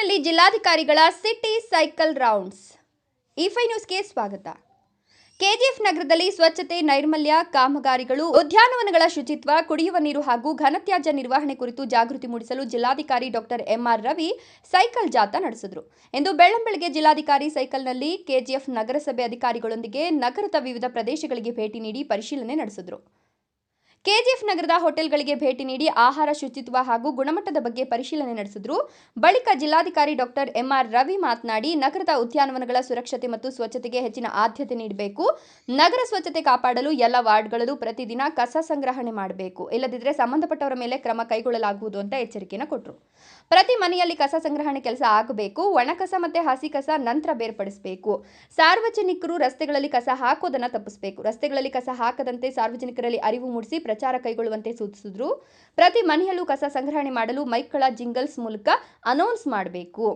ಕೆಜಿಎಫ್ನಲ್ಲಿ ಜಿಲ್ಲಾಧಿಕಾರಿಗಳ city cycle rounds. ಇಫೈ ನ್ಯೂಸ್ಗೆ ಸ್ವಾಗತ. ಕೆಜಿಎಫ್ ನಗರದಲ್ಲಿ ಸ್ವಚ್ಛತೆ, ನೈರ್ಮಲ್ಯ, ಕಾಮಗಾರಿಗಳು, ಉದ್ಯಾನವನಗಳ ಶುಚಿತ್ವ, ಕುಡಿಯುವ ನೀರು ಹಾಗೂ ಘನತ್ಯಾಜ್ಯ ನಿರ್ವಹಣೆ ಕುರಿತು ಜಾಗೃತಿ ಮೂಡಿಸಲು ಜಿಲ್ಲಾಧಿಕಾರಿ ಡಾಕ್ಟರ್ ಎಂಆರ್ ರವಿ ಸೈಕಲ್ ಜಾಥಾ ನಡೆಸಿದರು. ಎಂದು ಬೆಳ್ಳಂಬೆಳಗ್ಗೆ ಜಿಲ್ಲಾಧಿಕಾರಿ ಸೈಕಲ್ನಲ್ಲಿ ಕೆಜಿಎಫ್ ನಗರಸಭೆ ಅಧಿಕಾರಿಗಳೊಂದಿಗೆ ನಗರದ ವಿವಿಧ ಪ್ರದೇಶಗಳಿಗೆ ಭೇಟಿ ನೀಡಿ ಪರಿಶೀಲನೆ ನಡೆಸಿದರು. ಕೆಜಿಎಫ್ ನಗರದ ಹೋಟೆಲ್ಗಳಿಗೆ ಭೇಟಿ ನೀಡಿ ಆಹಾರ ಶುಚಿತ್ವ ಹಾಗೂ ಗುಣಮಟ್ಟದ ಬಗ್ಗೆ ಪರಿಶೀಲನೆ ನಡೆಸಿದ್ರು. ಬಳಿಕ ಜಿಲ್ಲಾಧಿಕಾರಿ ಡಾಕ್ಟರ್ ಎಂಆರ್ ರವಿ ಮಾತನಾಡಿ, ನಗರದ ಉದ್ಯಾನವನಗಳ ಸುರಕ್ಷತೆ ಮತ್ತು ಸ್ವಚ್ಛತೆಗೆ ಹೆಚ್ಚಿನ ಆದ್ಯತೆ ನೀಡಬೇಕು. ನಗರ ಸ್ವಚ್ಛತೆ ಕಾಪಾಡಲು ಎಲ್ಲ ವಾರ್ಡ್ಗಳಲ್ಲೂ ಪ್ರತಿದಿನ ಕಸ ಸಂಗ್ರಹಣೆ ಮಾಡಬೇಕು. ಇಲ್ಲದಿದ್ದರೆ ಸಂಬಂಧಪಟ್ಟವರ ಮೇಲೆ ಕ್ರಮ ಕೈಗೊಳ್ಳಲಾಗುವುದು ಅಂತ ಎಚ್ಚರಿಕೆಯನ್ನು ಕೊಟ್ಟರು ಪ್ರತಿ ಮನೆಯಲ್ಲಿ ಕಸ ಸಂಗ್ರಹಣೆ ಕೆಲಸ ಆಗಬೇಕು. ಒಣ ಕಸ ಮತ್ತೆ ಹಸಿ ಕಸ ನಂತರ ಬೇರ್ಪಡಿಸಬೇಕು. ಸಾರ್ವಜನಿಕರು ರಸ್ತೆಗಳಲ್ಲಿ ಕಸ ಹಾಕೋದನ್ನು ತಪ್ಪಿಸಬೇಕು. ರಸ್ತೆಗಳಲ್ಲಿ ಕಸ ಹಾಕದಂತೆ ಸಾರ್ವಜನಿಕರಲ್ಲಿ ಅರಿವು ಮೂಡಿಸಿ ಪ್ರಚಾರ ಕೈಗೊಳ್ಳುವಂತೆ ಸೂಚಿಸಿದ್ರು. ಪ್ರತಿ ಮನೆಯಲ್ಲೂ ಕಸ ಸಂಗ್ರಹಣೆ ಮಾಡಲು ಮೈಕ್ಗಳ ಜಿಂಗಲ್ಸ್ ಮೂಲಕ ಅನೌನ್ಸ್ ಮಾಡಬೇಕು.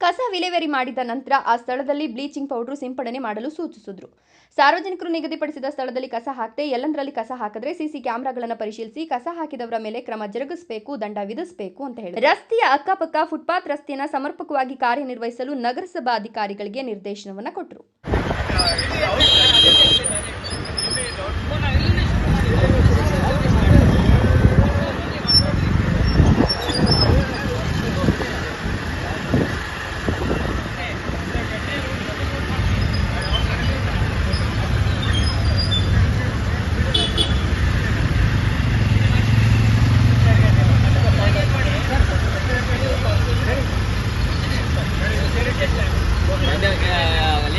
ಕಸ ವಿಲೇವರಿ ಮಾಡಿದ ನಂತರ ಆ ಸ್ಥಳದಲ್ಲಿ ಬ್ಲೀಚಿಂಗ್ ಪೌಡರ್ ಸಿಂಪಡಣೆ ಮಾಡಲು ಸೂಚಿಸಿದ್ರು. ಸಾರ್ವಜನಿಕರು ನಿಗದಿಪಡಿಸಿದ ಸ್ಥಳದಲ್ಲಿ ಕಸ ಹಾಕದೆ ಎಲ್ಲಂದ್ರಲ್ಲಿ ಕಸ ಹಾಕಿದ್ರೆ ಸಿಸಿ ಕ್ಯಾಮೆರಾಗಳನ್ನು ಪರಿಶೀಲಿಸಿ ಕಸ ಹಾಕಿದವರ ಮೇಲೆ ಕ್ರಮ ಜರುಗಿಸಬೇಕು, ದಂಡ ವಿಧಿಸಬೇಕು ಅಂತ ಹೇಳಿ ರಸ್ತೆಯ ಅಕ್ಕಪಕ್ಕ ಫುಟ್ಪಾತ್ ರಸ್ತೆಯನ್ನು ಸಮರ್ಪಕವಾಗಿ ಕಾರ್ಯನಿರ್ವಹಿಸಲು ನಗರಸಭಾ ಅಧಿಕಾರಿಗಳಿಗೆ ನಿರ್ದೇಶನವನ್ನು ಕೊಟ್ಟರು.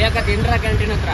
ಲಿಯಾಕತ್ ಇಂಡ್ರಾ ಕ್ಯಾಂಟೀನ್ ಹತ್ರ.